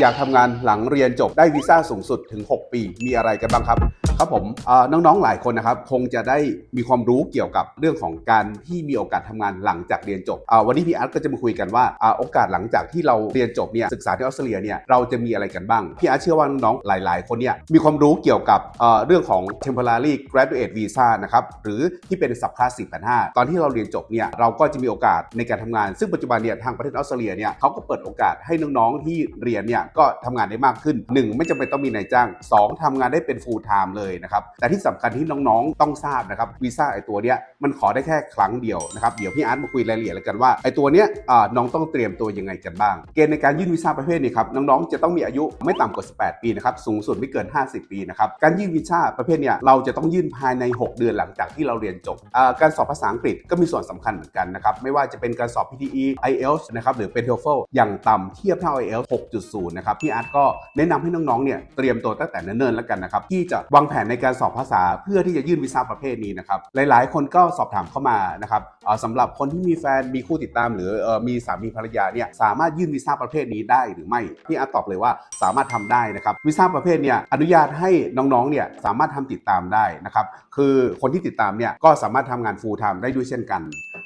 อยากทำงานหลังเรียนจบได้วีซ่าสูงสุดถึง 6 ปี มีอะไรกันบ้างครับ ครับผมน้องๆหลายคนนะครับ คงจะได้มีความรู้เกี่ยวกับเรื่องของการที่มีโอกาสทำงานหลังจากเรียนจบวันนี้พี่อาร์ตก็จะมาคุยกันว่าอโอกาสหลังจากที่เราเรียนจบเนี่ยศึกษาที่ออสเตรเลียเนี่ยเราจะมีอะไรกันบ้างพี่อาร์ตเชื่อว่าน้องๆหลาย ๆ คนเนี่ยมีความรู้เกี่ยวกับเรื่องของ temporary graduate visa นะครับหรือที่เป็น subclass 4,500ตอนที่เราเรียนจบเนี่ยเราก็จะมีโอกาสในการทำงาน ซึ่งปัจจุบันเนี่ยทางประเทศออสเตรเลียเนี่ยเขาก็เปิดโอกาสให้น้องๆที่เรียนเนี่ยก็ทำงานได้มากขึ้น 1 ไม่จำเป็นต้องมีนายจ้าง 2ทำงานได้เป็น full time เลยนะครับ แต่ที่สำคัญที่น้องๆต้องทราบนะครับวีซ่าไอตัวเนี้ยมันขอได้แค่ครั้งเดียวนะครับเดี๋ยวพี่อาร์ตมาคุยรายละเอียดแล้วกันว่าไอตัวเนี้ยน้องต้องเตรียมตัวยังไงกันบ้าง เกณฑ์ในการยื่นวีซ่าประเภทนี้ครับน้องๆจะต้องมีอายุไม่ต่ำกว่า 18 ปีนะครับสูงสุดไม่เกิน 50 ปีนะครับการยื่นวีซ่าประเภทเนี้ยเราจะต้องยื่นภายใน 6 เดือนหลังจากที่เราเรียนจบการสอบภาษาอังกฤษก็มีส่วนสำคัญเหมือนกันนะครับไม่ว่าจะเป็นการสอบ PTE IELTS นะครับหรือเป็น TOEFL อย่างต่ำเทียบเท่า IELTS 6.0นะครับพี่อาร์ตก็แนะนำให้น้องๆเนี่ยเตรียมตัวตั้งแต่เนิ่นๆแล้วกันนะครับที่จะวางแผนในการสอบภาษาเพื่อที่จะยื่นวีซ่าประเภทนี้นะครับหลายๆ คนก็สอบถามเข้ามานะครับสำหรับคนที่มีแฟนมีคู่ติดตาม หรือมีสามีภรรยาเนี่ยสามารถยื่นวีซ่าประเภทนี้ได้หรือไม่พี่อาร์ตตอบเลยว่าสามารถทำได้นะครับวีซ่าประเภทเนี่ยอนุญาตให้น้องๆเนี่ยสามารถทำติดตามได้นะครับคือคนที่ติดตามเนี่ยก็สามารถทำงาน full time ได้ด้วยเช่นกัน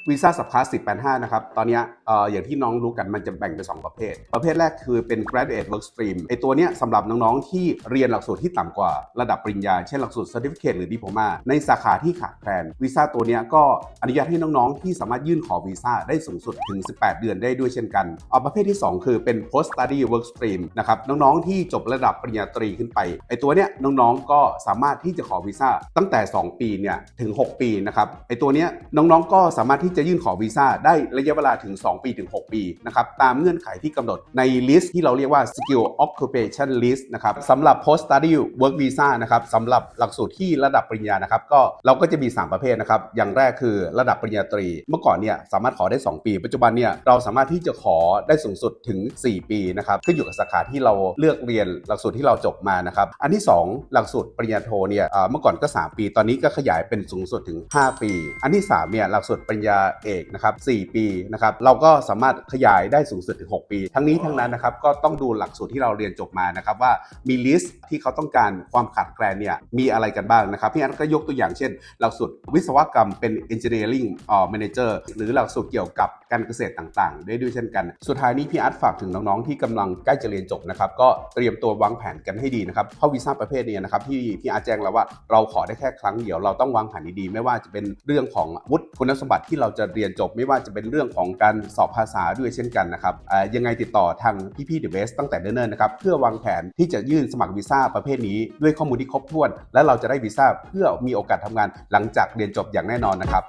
วีซ่าสับคลาส1085 นะครับ ตอนนี้เอ่ออย่างที่น้องรู้กันมันจะแบ่งเป็น 2 ประเภท ประเภทแรกคือเป็น graduate work stream ไอตัวเนี้ยสำหรับน้องๆ ที่เรียนหลักสูตรที่ต่ำกว่าระดับปริญญา เช่นหลักสูตร certificate หรือ diploma ในสาขาที่ขาดแคลนวีซ่าตัวเนี้ยก็อนุญาตให้น้องๆ ที่สามารถยื่นขอวีซ่าได้สูงสุดถึง 18 เดือนได้ด้วยเช่นกันเอาประเภทที่ 2 คือเป็น post study work stream นะครับน้องๆ ที่จบระดับปริญญาตรีขึ้นไปไอตัวเนี้ยน้องๆ ก็สามารถที่จะขอวีซ่าตั้งแต่ 2 ปีเนี่ยถึง 6 ปีนะครับไอตัวเนี้ยน้องๆ ก็สามารถที่จะจะยื่นขอวีซ่าได้ระยะเวลาถึง 2 ปีถึง 6 ปีนะครับตามเงื่อนไขที่กำหนดในลิสต์ที่เราเรียกว่า skill occupation list นะครับสำหรับ post study work visa นะครับสำหรับหลักสูตรที่ระดับปริญญานะครับก็เราก็จะมี 3 ประเภทนะครับอย่างแรกคือระดับปริญญาตรี เมื่อก่อนเนี่ยสามารถขอได้ 2 ปี ปัจจุบันเนี่ยเราสามารถที่จะขอได้สูงสุดถึง 4 ปีนะครับขึ้นอยู่กับสาขาที่เราเลือกเรียนหลักสูตรที่เราจบมานะครับอันที่ 2 หลักสูตรปริญญาโทเนี่ยเมื่อก่อนก็ 3 ปี ตอนนี้ก็ขยายเป็นสูงสุดถึง 5 ปี อันที่3เนี่ยหลักสูตรปริญญาเอกนะครับ4ปีนะครับเราก็สามารถขยายได้สูงสุดถึง 6 ปี ทั้งนี้ทั้งนั้นนะครับก็ต้องดูหลักสูตรที่เราเรียนจบมานะครับว่ามีลิสต์ที่เขาต้องการความขาดแคลนเนี่ยมีอะไรกันบ้างนะครับพี่อันก็ยกตัวอย่างเช่น หลักสูตรวิศวกรรมเป็น engineering อ่อ manager หรือหลักสูตรเกี่ยวกับการเกษตรต่างๆ ได้ด้วยเช่นกัน สุดท้ายนี้พี่อาร์ตฝากถึงน้องๆที่กำลังใกล้จะเรียนจบนะครับก็เตรียมตัววางแผนกันให้ดีนะครับเพราะวีซ่าประเภทนี้นะครับที่พี่อาร์ตแจ้งแล้วว่าเราขอได้แค่ครั้งเดียวเราต้องวางแผนดีๆไม่ว่าจะเป็นเรื่องของวุฒิคุณสมบัติที่เราจะเรียนจบไม่ว่าจะเป็นเรื่องของการสอบภาษาด้วยเช่นกันนะครับยังไงติดต่อทางพี่ๆเดอะเวสตั้งแต่เนิ่นๆนะครับเพื่อวางแผนที่จะยื่นสมัครวีซ่าประเภทนี้ด้วยข้อมูลที่ครบถ้วน และเราจะได้วีซ่าเพื่อมีโอกาสทำงานหลังจากเรียนจบอย่างแน่นอนนะครับ